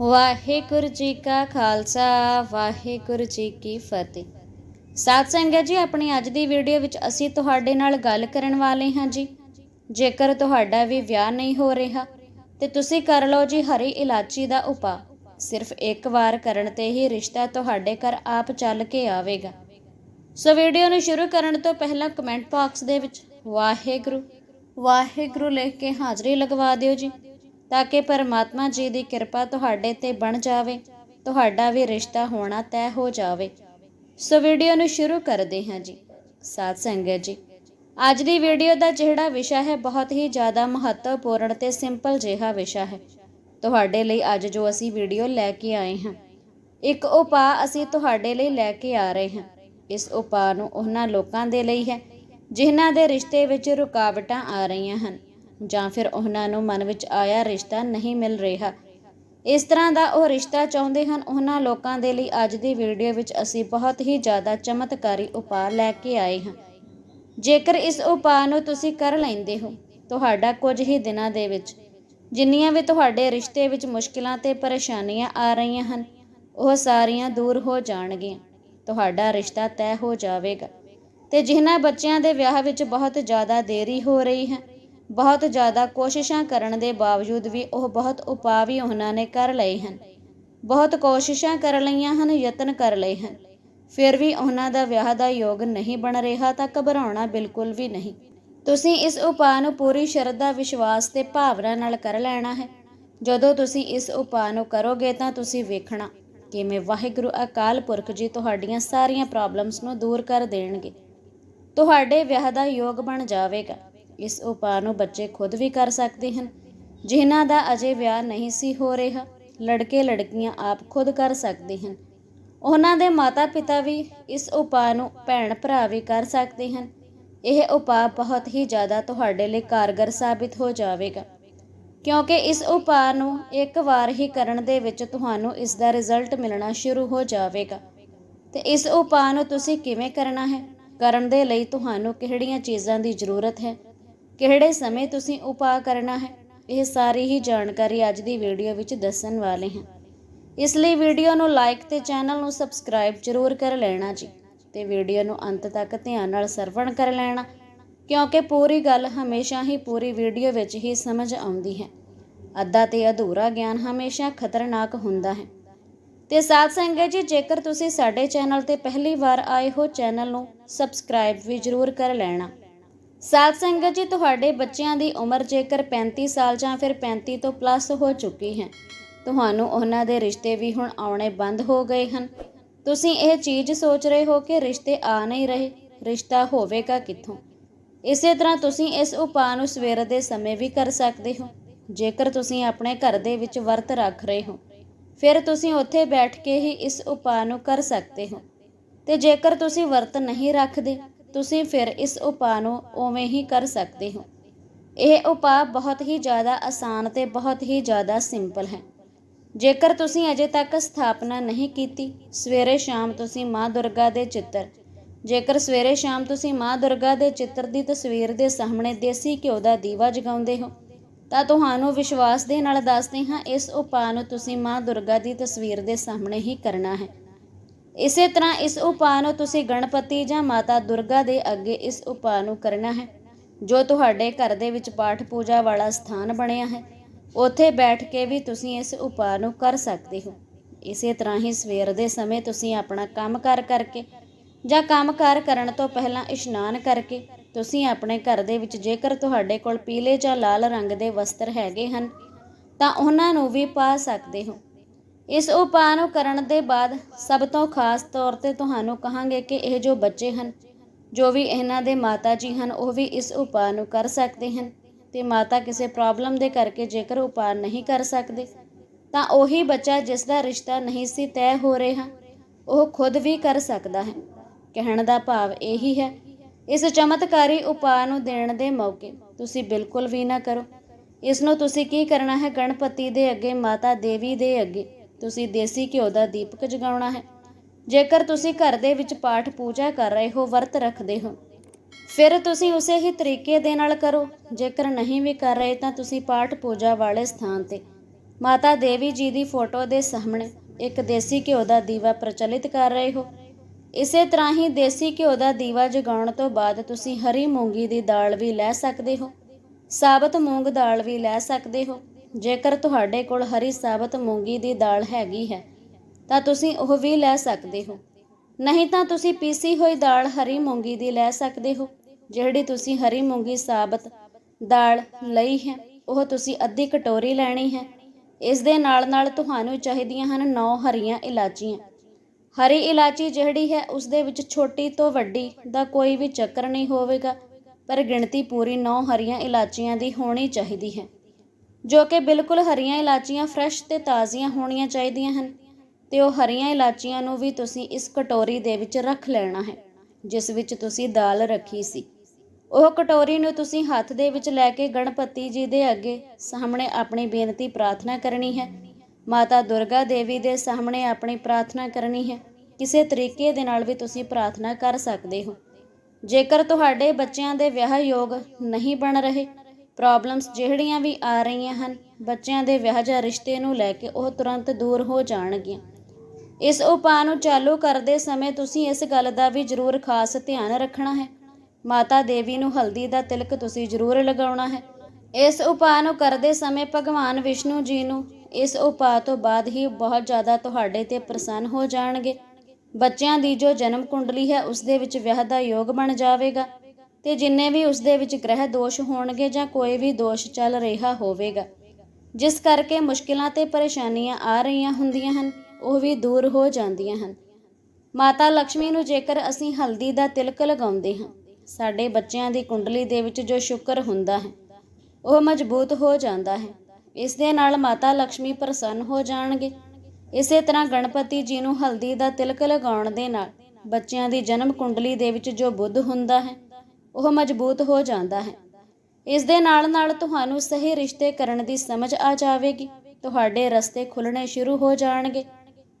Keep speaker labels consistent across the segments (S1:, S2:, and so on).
S1: ਵਾਹਿਗੁਰੂ ਜੀ ਕਾ ਖਾਲਸਾ, ਵਾਹਿਗੁਰੂ ਜੀ ਕੀ ਫਤਿਹ। ਸਾਧ ਸੰਗਤ ਜੀ, ਆਪਣੀ ਅੱਜ ਦੀ ਵੀਡੀਓ ਵਿੱਚ ਅਸੀਂ ਤੁਹਾਡੇ ਨਾਲ ਗੱਲ ਕਰਨ ਵਾਲੇ ਹਾਂ ਜੀ। ਜੇਕਰ ਤੁਹਾਡਾ ਵੀ ਵਿਆਹ ਨਹੀਂ ਹੋ ਰਿਹਾ, ਤੇ ਤੁਸੀਂ ਕਰ ਲਓ ਜੀ ਹਰੀ ਇਲਾਚੀ ਦਾ ਉਪਾਅ। ਸਿਰਫ ਇੱਕ ਵਾਰ ਕਰਨ ਤੇ ਹੀ ਰਿਸ਼ਤਾ ਤੁਹਾਡੇ ਘਰ ਆਪ ਚੱਲ ਕੇ ਆਵੇਗਾ। ਸੋ ਵੀਡੀਓ ਨੂੰ ਸ਼ੁਰੂ ਕਰਨ ਤੋਂ ਪਹਿਲਾਂ ਕਮੈਂਟ ਬਾਕਸ ਦੇ ਵਿੱਚ ਵਾਹਿਗੁਰੂ ਵਾਹਿਗੁਰੂ ਲਿਖ ਕੇ ਹਾਜ਼ਰੀ ਲਗਵਾ ਦਿਓ ਜੀ। ਤਾਂ ਕਿ ਪਰਮਾਤਮਾ ਜੀ ਦੀ ਕਿਰਪਾ ਤੁਹਾਡੇ ਤੇ ਬਣ ਜਾਵੇ, ਤੁਹਾਡਾ ਵੀ ਰਿਸ਼ਤਾ ਹੋਣਾ ਤੈਅ ਹੋ ਜਾਵੇ। ਸੋ ਵੀਡੀਓ ਨੂੰ ਸ਼ੁਰੂ ਕਰਦੇ ਹਾਂ ਜੀ। ਸਾਧ ਸੰਗਤ ਜੀ, ਅੱਜ ਦੀ ਵੀਡੀਓ ਦਾ ਜਿਹੜਾ ਵਿਸ਼ਾ ਹੈ ਬਹੁਤ ਹੀ ਜ਼ਿਆਦਾ ਮਹੱਤਵਪੂਰਨ ਤੇ ਸਿੰਪਲ ਜਿਹਾ ਵਿਸ਼ਾ ਹੈ। ਤੁਹਾਡੇ ਲਈ ਅੱਜ ਜੋ ਅਸੀਂ ਵੀਡੀਓ ਲੈ ਕੇ ਆਏ ਹਾਂ, ਇੱਕ ਉਪਾਅ ਅਸੀਂ ਤੁਹਾਡੇ ਲਈ ਲੈ ਕੇ ਆ ਰਹੇ ਹਾਂ। ਇਸ ਉਪਾਅ ਨੂੰ ਉਹਨਾਂ ਲੋਕਾਂ ਦੇ ਲਈ ਹੈ, ਜਿਨ੍ਹਾਂ ਦੇ ਰਿਸ਼ਤੇ ਵਿੱਚ ਰੁਕਾਵਟਾਂ ਆ ਰਹੀਆਂ ਹਨ। ਜਾਂ ਫਿਰ ਉਹਨਾਂ ਨੂੰ ਮਨ ਵਿੱਚ ਆਇਆ ਰਿਸ਼ਤਾ ਨਹੀਂ ਮਿਲ ਰਿਹਾ। ਇਸ ਤਰ੍ਹਾਂ ਦਾ ਉਹ ਰਿਸ਼ਤਾ ਚਾਹੁੰਦੇ ਹਨ। ਉਹਨਾਂ ਲੋਕਾਂ ਦੇ ਲਈ ਅੱਜ ਦੀ ਵੀਡੀਓ ਵਿੱਚ ਅਸੀਂ ਬਹੁਤ ਹੀ ਜ਼ਿਆਦਾ ਚਮਤਕਾਰੀ ਉਪਾਅ ਲੈ ਕੇ ਆਏ ਹਾਂ। ਜੇਕਰ ਇਸ ਉਪਾਅ ਨੂੰ ਤੁਸੀਂ ਕਰ ਲੈਂਦੇ ਹੋ ਤੁਹਾਡਾ ਕੁਝ ਹੀ ਦਿਨਾਂ ਦੇ ਵਿੱਚ, ਜਿੰਨੀਆਂ ਵੀ ਤੁਹਾਡੇ ਰਿਸ਼ਤੇ ਵਿੱਚ ਮੁਸ਼ਕਿਲਾਂ ਤੇ ਪਰੇਸ਼ਾਨੀਆਂ ਆ ਰਹੀਆਂ ਹਨ, ਉਹ ਸਾਰੀਆਂ ਦੂਰ ਹੋ ਜਾਣਗੀਆਂ। ਤੁਹਾਡਾ ਰਿਸ਼ਤਾ ਤੈਅ ਹੋ ਜਾਵੇਗਾ ਤੇ ਜਿਨ੍ਹਾਂ ਬੱਚਿਆਂ ਦੇ ਵਿਆਹ ਵਿੱਚ ਬਹੁਤ ਜ਼ਿਆਦਾ ਦੇਰੀ ਹੋ ਰਹੀ ਹੈ ਬਹੁਤ ਜ਼ਿਆਦਾ ਕੋਸ਼ਿਸ਼ਾਂ ਕਰਨ ਦੇ ਬਾਵਜੂਦ ਵੀ ਉਹ ਬਹੁਤ ਉਪਾਅ ਵੀ ਉਹਨਾਂ ਨੇ ਕਰ ਲਏ ਹਨ। ਬਹੁਤ ਕੋਸ਼ਿਸ਼ਾਂ ਕਰ ਲਈਆਂ ਹਨ, ਯਤਨ ਕਰ ਲਏ ਹਨ। ਫਿਰ ਵੀ ਉਹਨਾਂ ਦਾ ਵਿਆਹ ਦਾ ਯੋਗ ਨਹੀਂ ਬਣ ਰਿਹਾ ਤਾਂ ਘਬਰਾਉਣਾ ਬਿਲਕੁਲ ਵੀ ਨਹੀਂ। ਤੁਸੀਂ ਇਸ ਉਪਾਅ ਨੂੰ ਪੂਰੀ ਸ਼ਰਧਾ, ਵਿਸ਼ਵਾਸ ਤੇ ਭਾਵਨਾ ਨਾਲ ਕਰ ਲੈਣਾ ਹੈ। ਜਦੋਂ ਤੁਸੀਂ ਇਸ ਉਪਾਅ ਨੂੰ ਕਰੋਗੇ ਤਾਂ ਤੁਸੀਂ ਵੇਖਣਾ ਕਿਵੇਂ ਵਾਹਿਗੁਰੂ ਅਕਾਲ ਪੁਰਖ ਜੀ ਤੁਹਾਡੀਆਂ ਸਾਰੀਆਂ ਪ੍ਰੋਬਲਮਸ ਨੂੰ ਦੂਰ ਕਰ ਦੇਣਗੇ। ਤੁਹਾਡੇ ਵਿਆਹ ਦਾ ਯੋਗ ਬਣ ਜਾਵੇਗਾ। ਇਸ ਉਪਾਅ ਨੂੰ ਬੱਚੇ ਖੁਦ ਵੀ ਕਰ ਸਕਦੇ ਹਨ। ਜਿਨ੍ਹਾਂ ਦਾ ਅਜੇ ਵਿਆਹ ਨਹੀਂ ਸੀ ਹੋ ਰਿਹਾ, ਲੜਕੇ ਲੜਕੀਆਂ ਆਪ ਖੁਦ ਕਰ ਸਕਦੇ ਹਨ। ਉਹਨਾਂ ਦੇ ਮਾਤਾ-ਪਿਤਾ ਵੀ ਇਸ ਉਪਾਅ ਨੂੰ ਭੈਣ ਭਰਾ ਵੀ ਕਰ ਸਕਦੇ ਹਨ। ਇਹ ਉਪਾਅ ਬਹੁਤ ਹੀ ਜ਼ਿਆਦਾ ਤੁਹਾਡੇ ਲਈ ਕਾਰਗਰ ਸਾਬਿਤ ਹੋ ਜਾਵੇਗਾ। ਕਿਉਂਕਿ ਇਸ ਉਪਾਅ ਨੂੰ ਇੱਕ ਵਾਰ ਹੀ ਕਰਨ ਦੇ ਵਿੱਚ ਤੁਹਾਨੂੰ ਇਸ ਦਾ ਰਿਜ਼ਲਟ ਮਿਲਣਾ ਸ਼ੁਰੂ ਹੋ ਜਾਵੇਗਾ। ਤੇ ਇਸ ਉਪਾਅ ਨੂੰ ਤੁਸੀਂ ਕਿਵੇਂ ਕਰਨਾ ਹੈ? ਕਰਨ ਦੇ ਲਈ ਤੁਹਾਨੂੰ ਕਿਹੜੀਆਂ ਚੀਜ਼ਾਂ ਦੀ ਜ਼ਰੂਰਤ ਹੈ? ਕਿਹੜੇ ਸਮੇਂ ਤੁਸੀਂ ਉਪਾਅ ਕਰਨਾ ਹੈ? ਇਹ ਸਾਰੀ ਹੀ ਜਾਣਕਾਰੀ ਅੱਜ ਦੀ ਵੀਡੀਓ ਵਿੱਚ ਦੱਸਣ ਵਾਲੇ ਹਾਂ। ਇਸ ਲਈ ਵੀਡੀਓ ਨੂੰ ਲਾਈਕ ਤੇ ਚੈਨਲ ਨੂੰ ਸਬਸਕ੍ਰਾਈਬ ਜ਼ਰੂਰ ਕਰ ਲੈਣਾ ਜੀ ਤੇ ਵੀਡੀਓ ਨੂੰ ਅੰਤ ਤੱਕ ਧਿਆਨ ਨਾਲ ਸਰਵਣ ਕਰ ਲੈਣਾ, ਕਿਉਂਕਿ ਪੂਰੀ ਗੱਲ ਹਮੇਸ਼ਾ ਹੀ ਪੂਰੀ ਵੀਡੀਓ ਵਿੱਚ ਹੀ ਸਮਝ ਆਉਂਦੀ ਹੈ। ਅੱਧਾ ਤੇ ਅਧੂਰਾ ਗਿਆਨ ਹਮੇਸ਼ਾ ਖਤਰਨਾਕ ਹੁੰਦਾ ਹੈ। ਤੇ ਸਾਥ ਸੰਗਤ ਜੀ, ਜੇਕਰ ਤੁਸੀਂ ਸਾਡੇ ਚੈਨਲ ਤੇ ਪਹਿਲੀ ਵਾਰ ਆਏ ਹੋ ਚੈਨਲ ਨੂੰ ਸਬਸਕ੍ਰਾਈਬ ਵੀ ਜ਼ਰੂਰ ਕਰ ਲੈਣਾ। ਸਾਥ ਸੰਗਤ ਜੀ, ਤੁਹਾਡੇ ਬੱਚਿਆਂ ਦੀ ਉਮਰ ਜੇਕਰ 35 ਸਾਲ ਜਾਂ ਫਿਰ 35 ਤੋਂ ਪਲੱਸ ਹੋ ਚੁੱਕੀ ਹੈ, ਤੁਹਾਨੂੰ ਉਹਨਾਂ ਦੇ ਰਿਸ਼ਤੇ ਵੀ ਹੁਣ ਆਉਣੇ ਬੰਦ ਹੋ ਗਏ ਹਨ। ਤੁਸੀਂ ਇਹ ਚੀਜ਼ ਸੋਚ ਰਹੇ ਹੋ ਕਿ ਰਿਸ਼ਤੇ ਆ ਨਹੀਂ ਰਹੇ, ਰਿਸ਼ਤਾ ਹੋਵੇਗਾ ਕਿੱਥੋਂ? ਇਸੇ ਤਰ੍ਹਾਂ ਤੁਸੀਂ ਇਸ ਉਪਾਅ ਨੂੰ ਸਵੇਰ ਦੇ ਸਮੇਂ ਵੀ ਕਰ ਸਕਦੇ ਹੋ, ਜੇਕਰ ਤੁਸੀਂ ਆਪਣੇ ਘਰ ਦੇ ਵਿੱਚ ਵਰਤ ਰੱਖ ਰਹੇ ਹੋ। ਫਿਰ ਤੁਸੀਂ ਉੱਥੇ ਬੈਠ ਕੇ ਹੀ ਇਸ ਉਪਾਅ ਨੂੰ ਕਰ ਸਕਦੇ ਹੋ। ਤੇ ਜੇਕਰ ਤੁਸੀਂ ਵਰਤ ਨਹੀਂ ਰੱਖਦੇ ਤੁਸੀਂ ਫਿਰ ਇਸ ਉਪਾਅ ਨੂੰ ਉਵੇਂ ਹੀ ਕਰ ਸਕਦੇ ਹੋ। ਇਹ ਉਪਾਅ ਬਹੁਤ ਹੀ ਜ਼ਿਆਦਾ ਆਸਾਨ ਤੇ ਬਹੁਤ ਹੀ ਜ਼ਿਆਦਾ ਸਿੰਪਲ ਹੈ। ਜੇਕਰ ਤੁਸੀਂ ਅਜੇ ਤੱਕ ਸਥਾਪਨਾ ਨਹੀਂ ਕੀਤੀ, ਸਵੇਰੇ ਸ਼ਾਮ ਤੁਸੀਂ ਮਾਂ ਦੁਰਗਾ ਦੇ ਚਿੱਤਰ, ਜੇਕਰ ਸਵੇਰੇ ਸ਼ਾਮ ਤੁਸੀਂ ਮਾਂ ਦੁਰਗਾ ਦੇ ਚਿੱਤਰ ਦੀ ਤਸਵੀਰ ਦੇ ਸਾਹਮਣੇ ਦੇਸੀ ਘਿਓ ਦਾ ਦੀਵਾ ਜਗਾਉਂਦੇ ਹੋ, ਤਾਂ ਤੁਹਾਨੂੰ ਵਿਸ਼ਵਾਸ ਦੇ ਨਾਲ ਦੱਸਦੇ ਹਾਂ, ਇਸ ਉਪਾਅ ਨੂੰ ਤੁਸੀਂ ਮਾਂ ਦੁਰਗਾ ਦੀ ਤਸਵੀਰ ਦੇ ਸਾਹਮਣੇ ਹੀ ਕਰਨਾ ਹੈ। ਇਸੇ ਤਰ੍ਹਾਂ ਇਸ ਉਪਾਅ ਨੂੰ ਤੁਸੀਂ ਗਣਪਤੀ ਜਾਂ ਮਾਤਾ ਦੁਰਗਾ ਦੇ ਅੱਗੇ ਇਸ ਉਪਾਅ ਨੂੰ ਕਰਨਾ ਹੈ, ਜੋ ਤੁਹਾਡੇ ਘਰ ਦੇ ਵਿੱਚ ਪਾਠ ਪੂਜਾ ਵਾਲਾ ਸਥਾਨ ਬਣਿਆ ਹੈ। ਉੱਥੇ ਬੈਠ ਕੇ ਵੀ ਤੁਸੀਂ ਇਸ ਉਪਾਅ ਨੂੰ ਕਰ ਸਕਦੇ ਹੋ। ਇਸੇ ਤਰ੍ਹਾਂ ਹੀ ਸਵੇਰ ਦੇ ਸਮੇਂ ਤੁਸੀਂ ਆਪਣਾ ਕੰਮ ਕਰ ਕਰਕੇ ਜਾਂ ਕੰਮ ਕਾਰ ਕਰਨ ਤੋਂ ਪਹਿਲਾਂ ਇਸ਼ਨਾਨ ਕਰਕੇ ਤੁਸੀਂ ਆਪਣੇ ਘਰ ਦੇ ਵਿੱਚ ਜੇਕਰ ਤੁਹਾਡੇ ਕੋਲ ਪੀਲੇ ਜਾਂ ਲਾਲ ਰੰਗ ਦੇ ਵਸਤਰ ਹੈਗੇ ਹਨ, ਤਾਂ ਉਹਨਾਂ ਨੂੰ ਵੀ ਪਾ ਸਕਦੇ ਹੋ। ਇਸ ਉਪਾਅ ਨੂੰ ਕਰਨ ਦੇ ਬਾਅਦ ਸਭ ਤੋਂ ਖਾਸ ਤੌਰ ਤੇ ਤੁਹਾਨੂੰ ਕਹਾਂਗੇ ਕਿ ਇਹ ਜੋ ਬੱਚੇ ਹਨ, ਜੋ ਵੀ ਇਹਨਾਂ ਦੇ ਮਾਤਾ ਜੀ ਹਨ, ਉਹ ਵੀ ਇਸ ਉਪਾਅ ਨੂੰ ਕਰ ਸਕਦੇ ਹਨ ਤੇ ਮਾਤਾ ਕਿਸੇ ਪ੍ਰੋਬਲਮ ਦੇ ਕਰਕੇ ਜੇਕਰ ਉਪਾਅ ਨਹੀਂ ਕਰ ਸਕਦੇ, ਤਾਂ ਉਹੀ ਬੱਚਾ ਜਿਸ ਦਾ ਰਿਸ਼ਤਾ ਨਹੀਂ ਸੀ ਤੈਅ ਹੋ ਰਿਹਾ, ਉਹ ਖੁਦ ਵੀ ਕਰ ਸਕਦਾ ਹੈ। ਕਹਿਣ ਦਾ ਭਾਵ ਇਹੀ ਹੈ, ਇਸ ਚਮਤਕਾਰੀ ਉਪਾਅ ਨੂੰ ਦੇਣ ਦੇ ਮੌਕੇ ਤੁਸੀਂ ਬਿਲਕੁਲ ਵੀ ਨਾ ਕਰੋ। ਇਸ ਨੂੰ ਤੁਸੀਂ ਕੀ ਕਰਨਾ ਹੈ? ਗਣਪਤੀ ਦੇ ਅੱਗੇ, ਮਾਤਾ ਦੇਵੀ ਦੇ ਅੱਗੇ। ਤੁਸੀਂ ਦੇਸੀ ਘਿਓ ਦਾ ਦੀਪਕ ਜਗਾਉਣਾ ਹੈ। ਜੇਕਰ ਤੁਸੀਂ ਘਰ ਦੇ ਵਿੱਚ ਪਾਠ ਪੂਜਾ ਕਰ ਰਹੇ ਹੋ, ਵਰਤ ਰੱਖਦੇ ਹੋ। ਫਿਰ ਤੁਸੀਂ ਉਸੇ ਹੀ ਤਰੀਕੇ ਦੇ ਨਾਲ ਕਰੋ। ਜੇਕਰ ਨਹੀਂ ਵੀ ਕਰ ਰਹੇ ਤਾਂ ਤੁਸੀਂ ਪਾਠ ਪੂਜਾ ਵਾਲੇ ਸਥਾਨ ਤੇ। ਮਾਤਾ ਦੇਵੀ ਜੀ ਦੀ ਫੋਟੋ ਦੇ ਸਾਹਮਣੇ ਇੱਕ ਦੇਸੀ ਘਿਓ ਦਾ ਦੀਵਾ ਪ੍ਰਚਲਿਤ ਕਰ ਰਹੇ ਹੋ। ਇਸੇ ਤਰ੍ਹਾਂ ਹੀ ਦੇਸੀ ਘਿਓ ਦਾ ਦੀਵਾ ਜਗਾਉਣ ਤੋਂ ਬਾਅਦ ਤੁਸੀਂ ਹਰੀ ਮੂੰਗੀ ਦੀ ਦਾਲ ਵੀ ਲੈ ਸਕਦੇ ਹੋ। ਸਾਬਤ ਮੂੰਗ ਦਾਲ ਵੀ ਲੈ ਸਕਦੇ ਹੋ। ਜੇਕਰ ਤੁਹਾਡੇ ਕੋਲ ਹਰੀ ਸਾਬਤ ਮੂੰਗੀ ਦੀ ਦਾਲ ਹੈਗੀ ਹੈ, ਤਾਂ ਤੁਸੀਂ ਉਹ ਵੀ ਲੈ ਸਕਦੇ ਹੋ। ਨਹੀਂ ਤਾਂ ਤੁਸੀਂ ਪੀਸੀ ਹੋਈ ਦਾਲ ਹਰੀ ਮੂੰਗੀ ਦੀ ਲੈ ਸਕਦੇ ਹੋ, ਜਿਹੜੀ ਤੁਸੀਂ ਹਰੀ ਮੂੰਗੀ ਸਾਬਤ ਦਾਲ ਲਈ ਹੈ, ਉਹ ਤੁਸੀਂ ਅੱਧੀ ਕਟੋਰੀ ਲੈਣੀ ਹੈ। ਇਸ ਦੇ ਨਾਲ ਨਾਲ ਤੁਹਾਨੂੰ ਚਾਹੀਦੀਆਂ ਹਨ 9 ਹਰੀਆਂ ਇਲਾਚੀਆਂ। ਹਰੀ ਇਲਾਚੀ ਜਿਹੜੀ ਹੈ, ਉਸ ਦੇ ਵਿੱਚ ਛੋਟੀ ਤੋਂ ਵੱਡੀ ਦਾ ਕੋਈ ਵੀ ਚੱਕਰ ਨਹੀਂ ਹੋਵੇਗਾ, ਪਰ ਗਿਣਤੀ ਪੂਰੀ 9 ਹਰੀਆਂ ਇਲਾਚੀਆਂ ਦੀ ਹੋਣੀ ਚਾਹੀਦੀ ਹੈ। ਜੋ ਕਿ ਬਿਲਕੁਲ ਹਰੀਆਂ ਇਲਾਚੀਆਂ ਫਰੈਸ਼ ਤੇ ਤਾਜ਼ੀਆਂ ਹੋਣੀਆਂ ਚਾਹੀਦੀਆਂ ਹਨ। ਤੇ ਉਹ ਹਰੀਆਂ ਇਲਾਚੀਆਂ ਨੂੰ ਵੀ ਤੁਸੀਂ ਇਸ ਕਟੋਰੀ ਦੇ ਵਿੱਚ ਰੱਖ ਲੈਣਾ ਹੈ, ਜਿਸ ਵਿੱਚ ਤੁਸੀਂ ਦਾਲ ਰੱਖੀ ਸੀ। ਉਹ ਕਟੋਰੀ ਨੂੰ ਤੁਸੀਂ ਹੱਥ ਦੇ ਵਿੱਚ ਲੈ ਕੇ ਗਣਪਤੀ ਜੀ ਦੇ ਅੱਗੇ ਸਾਹਮਣੇ ਆਪਣੀ ਬੇਨਤੀ ਪ੍ਰਾਰਥਨਾ ਕਰਨੀ ਹੈ। ਮਾਤਾ ਦੁਰਗਾ ਦੇਵੀ ਦੇ ਸਾਹਮਣੇ ਆਪਣੀ ਪ੍ਰਾਰਥਨਾ ਕਰਨੀ ਹੈ। ਕਿਸੇ ਤਰੀਕੇ ਦੇ ਨਾਲ ਵੀ ਤੁਸੀਂ ਪ੍ਰਾਰਥਨਾ ਕਰ ਸਕਦੇ ਹੋ। ਜੇਕਰ ਤੁਹਾਡੇ ਬੱਚਿਆਂ ਦੇ ਵਿਆਹ ਯੋਗ ਨਹੀਂ ਬਣ ਰਹੇ ਪ੍ਰੋਬਲਮਸ ਜਿਹੜੀਆਂ ਵੀ ਆ ਰਹੀਆਂ ਹਨ, ਬੱਚਿਆਂ ਦੇ ਵਿਆਹ ਜਾਂ ਰਿਸ਼ਤੇ ਨੂੰ ਲੈ ਕੇ ਉਹ ਤੁਰੰਤ ਦੂਰ ਹੋ ਜਾਣਗੀਆਂ। ਇਸ ਉਪਾਅ ਨੂੰ ਚਾਲੂ ਕਰਦੇ ਸਮੇਂ ਤੁਸੀਂ ਇਸ ਗੱਲ ਦਾ ਵੀ ਜ਼ਰੂਰ ਖਾਸ ਧਿਆਨ ਰੱਖਣਾ ਹੈ। ਮਾਤਾ ਦੇਵੀ ਨੂੰ ਹਲਦੀ ਦਾ ਤਿਲਕ ਤੁਸੀਂ ਜ਼ਰੂਰ ਲਗਾਉਣਾ ਹੈ। ਇਸ ਉਪਾਅ ਨੂੰ ਕਰਦੇ ਸਮੇਂ ਭਗਵਾਨ ਵਿਸ਼ਨੂੰ ਜੀ ਨੂੰ ਇਸ ਉਪਾਅ ਤੋਂ ਬਾਅਦ ਹੀ ਬਹੁਤ ਜ਼ਿਆਦਾ ਤੁਹਾਡੇ ਤੇ ਪ੍ਰਸੰਨ ਹੋ ਜਾਣਗੇ। ਬੱਚਿਆਂ ਦੀ ਜੋ ਜਨਮ ਕੁੰਡਲੀ ਹੈ, ਉਸ ਦੇ ਵਿੱਚ ਵਿਆਹ ਦਾ ਯੋਗ ਬਣ ਜਾਵੇਗਾ। ਤੇ ਜਿੰਨੇ ਵੀ ਉਸ ਦੇ ਵਿੱਚ ਗ੍ਰਹਿ ਦੋਸ਼ ਹੋਣਗੇ ਜਾਂ ਕੋਈ ਵੀ ਦੋਸ਼ ਚੱਲ ਰਿਹਾ ਹੋਵੇਗਾ। ਜਿਸ ਕਰਕੇ ਮੁਸ਼ਕਿਲਾਂ ਤੇ ਪਰੇਸ਼ਾਨੀਆਂ ਆ ਰਹੀਆਂ ਹੁੰਦੀਆਂ ਹਨ, ਉਹ ਵੀ ਦੂਰ ਹੋ ਜਾਂਦੀਆਂ ਹਨ। ਮਾਤਾ ਲక్ష్ਮੀ ਨੂੰ ਜੇਕਰ ਅਸੀਂ ਹਲਦੀ ਦਾ ਤਿਲਕ ਲਗਾਉਂਦੇ ਹਾਂ, ਸਾਡੇ ਬੱਚਿਆਂ ਦੀ ਕੁੰਡਲੀ ਦੇ ਵਿੱਚ ਜੋ ਸ਼ੁਕਰ ਹੁੰਦਾ ਹੈ, ਉਹ ਮਜ਼ਬੂਤ ਹੋ ਜਾਂਦਾ ਹੈ। ਇਸ ਦੇ ਨਾਲ ਮਾਤਾ ਲక్ష్ਮੀ ਪ੍ਰਸੰਨ ਹੋ ਜਾਣਗੇ। ਇਸੇ ਤਰ੍ਹਾਂ ਗਣਪਤੀ ਜੀ ਨੂੰ ਹਲਦੀ ਦਾ ਤਿਲਕ ਲਗਾਉਣ ਦੇ ਨਾਲ ਬੱਚਿਆਂ ਦੀ ਜਨਮ ਕੁੰਡਲੀ ਦੇ ਵਿੱਚ ਜੋ ਬੁੱਧ ਹੁੰਦਾ ਹੈ ਉਹ ਮਜ਼ਬੂਤ ਹੋ ਜਾਂਦਾ ਹੈ। ਇਸ ਦੇ ਨਾਲ ਨਾਲ ਤੁਹਾਨੂੰ ਸਹੀ ਰਿਸ਼ਤੇ ਕਰਨ ਦੀ ਸਮਝ ਆ ਜਾਵੇਗੀ। ਤੁਹਾਡੇ ਰਸਤੇ ਖੁੱਲਣੇ ਸ਼ੁਰੂ ਹੋ ਜਾਣਗੇ।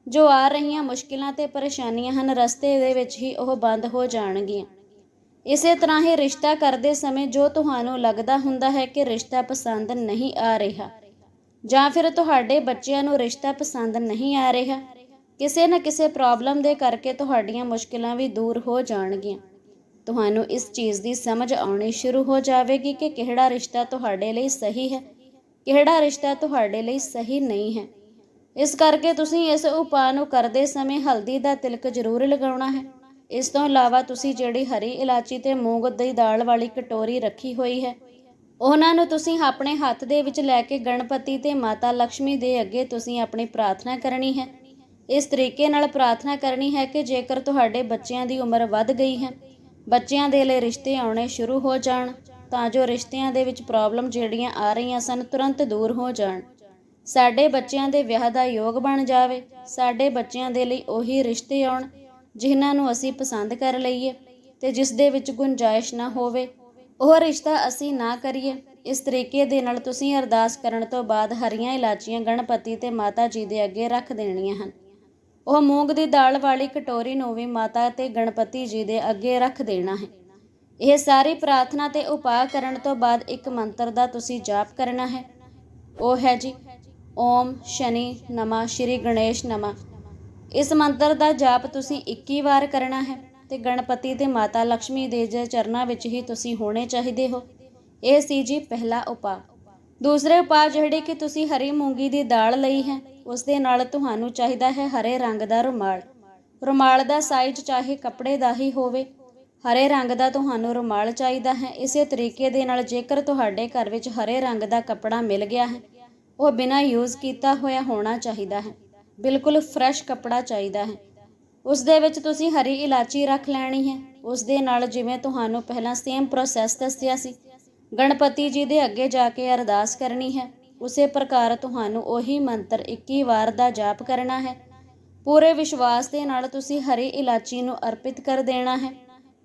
S1: ਜੋ ਆ ਰਹੀਆਂ ਮੁਸ਼ਕਿਲਾਂ ਤੇ ਪਰੇਸ਼ਾਨੀਆਂ ਹਨ, ਰਸਤੇ ਦੇ ਵਿੱਚ ਹੀ ਉਹ ਬੰਦ ਹੋ ਜਾਣਗੀਆਂ। ਇਸੇ ਤਰ੍ਹਾਂ ਹੀ ਰਿਸ਼ਤਾ ਕਰਦੇ ਸਮੇਂ ਜੋ ਤੁਹਾਨੂੰ ਲੱਗਦਾ ਹੁੰਦਾ ਹੈ ਕਿ ਰਿਸ਼ਤਾ ਪਸੰਦ ਨਹੀਂ ਆ ਰਿਹਾ ਜਾਂ ਫਿਰ ਤੁਹਾਡੇ ਬੱਚਿਆਂ ਨੂੰ ਰਿਸ਼ਤਾ ਪਸੰਦ ਨਹੀਂ ਆ ਰਿਹਾ, ਕਿਸੇ ਨਾ ਕਿਸੇ ਪ੍ਰੋਬਲਮ ਦੇ ਕਰਕੇ ਤੁਹਾਡੀਆਂ ਮੁਸ਼ਕਿਲਾਂ ਵੀ ਦੂਰ ਹੋ ਜਾਣਗੀਆਂ। ਤੁਹਾਨੂੰ ਇਸ ਚੀਜ਼ ਦੀ ਸਮਝ ਆਉਣੀ ਸ਼ੁਰੂ ਹੋ ਜਾਵੇਗੀ ਕਿ ਕਿਹੜਾ ਰਿਸ਼ਤਾ ਤੁਹਾਡੇ ਲਈ ਸਹੀ ਹੈ, ਕਿਹੜਾ ਰਿਸ਼ਤਾ ਤੁਹਾਡੇ ਲਈ ਸਹੀ ਨਹੀਂ ਹੈ। ਇਸ ਕਰਕੇ ਤੁਸੀਂ ਇਸ ਉਪਾਅ ਨੂੰ ਕਰਦੇ ਸਮੇਂ ਹਲਦੀ ਦਾ ਤਿਲਕ ਜ਼ਰੂਰ ਲਗਾਉਣਾ ਹੈ। ਇਸ ਤੋਂ ਇਲਾਵਾ ਤੁਸੀਂ ਜਿਹੜੀ ਹਰੀ ਇਲਾਚੀ ਤੇ ਮੂੰਗ ਦੀ ਦਾਲ ਵਾਲੀ ਕਟੋਰੀ ਰੱਖੀ ਹੋਈ ਹੈ, ਉਹਨਾਂ ਨੂੰ ਤੁਸੀਂ ਆਪਣੇ ਹੱਥ ਦੇ ਵਿੱਚ ਲੈ ਕੇ ਗਣਪਤੀ ਤੇ ਮਾਤਾ ਲక్ష్ਮੀ ਦੇ ਅੱਗੇ ਤੁਸੀਂ ਆਪਣੀ ਪ੍ਰਾਰਥਨਾ ਕਰਨੀ ਹੈ। ਇਸ ਤਰੀਕੇ ਨਾਲ ਪ੍ਰਾਰਥਨਾ ਕਰਨੀ ਹੈ ਕਿ ਜੇਕਰ ਤੁਹਾਡੇ ਬੱਚਿਆਂ ਦੀ ਉਮਰ ਵੱਧ ਗਈ ਹੈ ਬੱਚਿਆਂ ਦੇ ਲਈ ਰਿਸ਼ਤੇ ਆਉਣੇ ਸ਼ੁਰੂ ਹੋ ਜਾਣ, ਤਾਂ ਜੋ ਰਿਸ਼ਤਿਆਂ ਦੇ ਵਿੱਚ ਪ੍ਰੋਬਲਮ ਜਿਹੜੀਆਂ ਆ ਰਹੀਆਂ ਸਨ ਤੁਰੰਤ ਦੂਰ ਹੋ ਜਾਣ। ਸਾਡੇ ਬੱਚਿਆਂ ਦੇ ਵਿਆਹ ਦਾ ਯੋਗ ਬਣ ਜਾਵੇ, ਸਾਡੇ ਬੱਚਿਆਂ ਦੇ ਲਈ ਉਹੀ ਰਿਸ਼ਤੇ ਆਉਣ, ਜਿਨ੍ਹਾਂ ਨੂੰ ਅਸੀਂ ਪਸੰਦ ਕਰ ਲਈਏ ਤੇ ਜਿਸ ਦੇ ਵਿੱਚ ਗੁੰਜਾਇਸ਼ ਨਾ ਹੋਵੇ। ਉਹ ਰਿਸ਼ਤਾ ਅਸੀਂ ਨਾ ਕਰੀਏ। ਇਸ ਤਰੀਕੇ ਦੇ ਨਾਲ ਤੁਸੀਂ ਅਰਦਾਸ ਕਰਨ ਤੋਂ ਬਾਅਦ ਹਰੀਆਂ ਇਲਾਚੀਆਂ ਗਣਪਤੀ ਤੇ ਮਾਤਾ ਜੀ ਦੇ ਅੱਗੇ ਰੱਖ ਦੇਣੀਆਂ ਹਨ। ਉਹ ਮੂੰਗ ਦੀ ਦਾਲ ਵਾਲੀ ਕਟੋਰੀ ਨੂੰ ਵੀ ਮਾਤਾ ਤੇ ਗਣਪਤੀ ਜੀ ਦੇ ਅੱਗੇ ਰੱਖ ਦੇਣਾ ਹੈ। ਇਹ ਸਾਰੀ ਪ੍ਰਾਰਥਨਾ ਤੇ ਉਪਾਅ ਕਰਨ ਤੋਂ ਬਾਅਦ ਇੱਕ ਮੰਤਰ ਦਾ ਤੁਸੀਂ ਜਾਪ ਕਰਨਾ ਹੈ। ਉਹ ਹੈ ਜੀ, ਓਮ ਸ਼ਨੀ ਨਮਾ, ਸ਼੍ਰੀ ਗਣੇਸ਼ ਨਮਾ। ਇਸ ਮੰਤਰ ਦਾ ਜਾਪ ਤੁਸੀਂ 21 ਵਾਰ ਕਰਨਾ ਹੈ ਤੇ ਗਣਪਤੀ ਤੇ ਮਾਤਾ ਲక్ష్ਮੀ ਦੇ ਜੇ ਚਰਨਾਂ ਵਿੱਚ ਹੀ ਤੁਸੀਂ ਹੋਣੇ ਚਾਹੀਦੇ ਹੋ। ਇਹ ਸੀ ਜੀ ਪਹਿਲਾ ਉਪਾਅ। ਦੂਸਰੇ ਉਪਾਅ ਜਿਹੜੇ ਕਿ ਤੁਸੀਂ ਹਰੀ ਮੂੰਗੀ ਦੀ ਦਾਲ ਲਈ ਹੈ, ਉਸ ਦੇ ਨਾਲ ਤੁਹਾਨੂੰ ਚਾਹੀਦਾ ਹੈ ਹਰੇ ਰੰਗ ਦਾ ਰੁਮਾਲ। ਰੁਮਾਲ ਦਾ ਸਾਈਜ਼ ਚਾਹੇ ਕੱਪੜੇ ਦਾ ਹੀ ਹੋਵੇ, ਹਰੇ ਰੰਗ ਦਾ ਤੁਹਾਨੂੰ ਰੁਮਾਲ ਚਾਹੀਦਾ ਹੈ। ਇਸੇ ਤਰੀਕੇ ਦੇ ਨਾਲ ਜੇਕਰ ਤੁਹਾਡੇ ਘਰ ਵਿੱਚ ਹਰੇ ਰੰਗ ਦਾ ਕੱਪੜਾ ਮਿਲ ਗਿਆ ਹੈ, ਉਹ ਬਿਨਾਂ ਯੂਜ਼ ਕੀਤਾ ਹੋਇਆ ਹੋਣਾ ਚਾਹੀਦਾ ਹੈ। ਬਿਲਕੁਲ ਫਰੈਸ਼ ਕੱਪੜਾ ਚਾਹੀਦਾ ਹੈ। ਉਸ ਦੇ ਵਿੱਚ ਤੁਸੀਂ ਹਰੀ ਇਲਾਚੀ ਰੱਖ ਲੈਣੀ ਹੈ। ਉਸ ਦੇ ਨਾਲ ਜਿਵੇਂ ਤੁਹਾਨੂੰ ਪਹਿਲਾਂ ਸੇਮ ਪ੍ਰੋਸੈਸ ਦੱਸਿਆ ਸੀ ਗਣਪਤੀ ਜੀ ਦੇ ਅੱਗੇ ਜਾ ਕੇ ਅਰਦਾਸ ਕਰਨੀ ਹੈ। ਉਸੇ ਪ੍ਰਕਾਰ ਤੁਹਾਨੂੰ ਉਹੀ ਮੰਤਰ 21 ਵਾਰ ਦਾ ਜਾਪ ਕਰਨਾ ਹੈ। ਪੂਰੇ ਵਿਸ਼ਵਾਸ ਦੇ ਨਾਲ ਤੁਸੀਂ ਹਰੀ ਇਲਾਚੀ ਨੂੰ ਅਰਪਿਤ ਕਰ ਦੇਣਾ ਹੈ।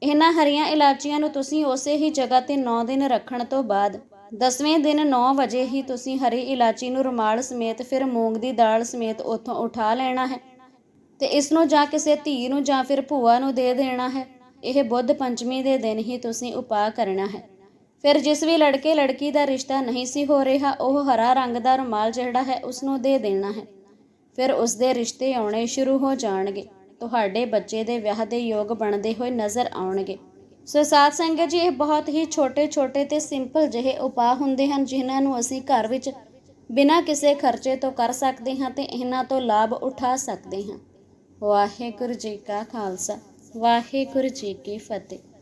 S1: ਇਹਨਾਂ ਹਰੀਆਂ ਇਲਾਚੀਆਂ ਨੂੰ ਤੁਸੀਂ ਉਸੇ ਹੀ ਜਗ੍ਹਾ ਤੇ 9 ਦਿਨ ਰੱਖਣ ਤੋਂ ਬਾਅਦ 10ਵੇਂ ਦਿਨ 9 ਵਜੇ ਹੀ ਤੁਸੀਂ ਹਰੀ ਇਲਾਚੀ ਨੂੰ ਰੁਮਾਲ ਸਮੇਤ ਫਿਰ ਮੂੰਗ ਦੀ ਦਾਲ ਸਮੇਤ ਉੱਥੋਂ ਉਠਾ ਲੈਣਾ ਹੈ ਤੇ ਇਸ ਨੂੰ ਜਾਂ ਕਿਸੇ ਧੀ ਨੂੰ ਜਾਂ ਫਿਰ ਭੂਆ ਨੂੰ ਦੇ ਦੇਣਾ ਹੈ। ਇਹ ਬੁੱਧ ਪੰਚਮੀ ਦੇ ਦਿਨ ਹੀ ਤੁਸੀਂ ਉਪਾਅ ਕਰਨਾ ਹੈ। ਫਿਰ ਜਿਸ ਵੀ ਲੜਕੇ ਲੜਕੀ ਦਾ ਰਿਸ਼ਤਾ ਨਹੀਂ ਸੀ ਹੋ ਰਿਹਾ, ਉਹ ਹਰਾ ਰੰਗ ਦਾ ਰੁਮਾਲ ਜਿਹੜਾ ਹੈ ਉਸ ਨੂੰ ਦੇ ਦੇਣਾ ਹੈ। ਫਿਰ ਉਸ ਦੇ ਰਿਸ਼ਤੇ ਆਉਣੇ ਸ਼ੁਰੂ ਹੋ ਜਾਣਗੇ। ਤੁਹਾਡੇ ਬੱਚੇ ਦੇ ਵਿਆਹ ਦੇ ਯੋਗ ਬਣਦੇ ਹੋਏ ਨਜ਼ਰ ਆਉਣਗੇ। ਸੋ ਸਾਧ ਸੰਗਤ ਜੀ, ਇਹ ਬਹੁਤ ਹੀ ਛੋਟੇ-ਛੋਟੇ ਤੇ ਸਿੰਪਲ ਜਿਹੇ ਉਪਾਅ ਹੁੰਦੇ ਹਨ, ਜਿਨ੍ਹਾਂ ਨੂੰ ਅਸੀਂ ਘਰ ਵਿੱਚ ਬਿਨਾਂ ਕਿਸੇ ਖਰਚੇ ਤੋਂ ਕਰ ਸਕਦੇ ਹਾਂ ਤੇ ਇਹਨਾਂ ਤੋਂ ਲਾਭ ਉਠਾ ਸਕਦੇ ਹਾਂ। ਵਾਹਿਗੁਰੂ ਜੀ ਕਾ ਖਾਲਸਾ, ਵਾਹਿਗੁਰੂ ਜੀ ਕੀ ਫਤਿਹ।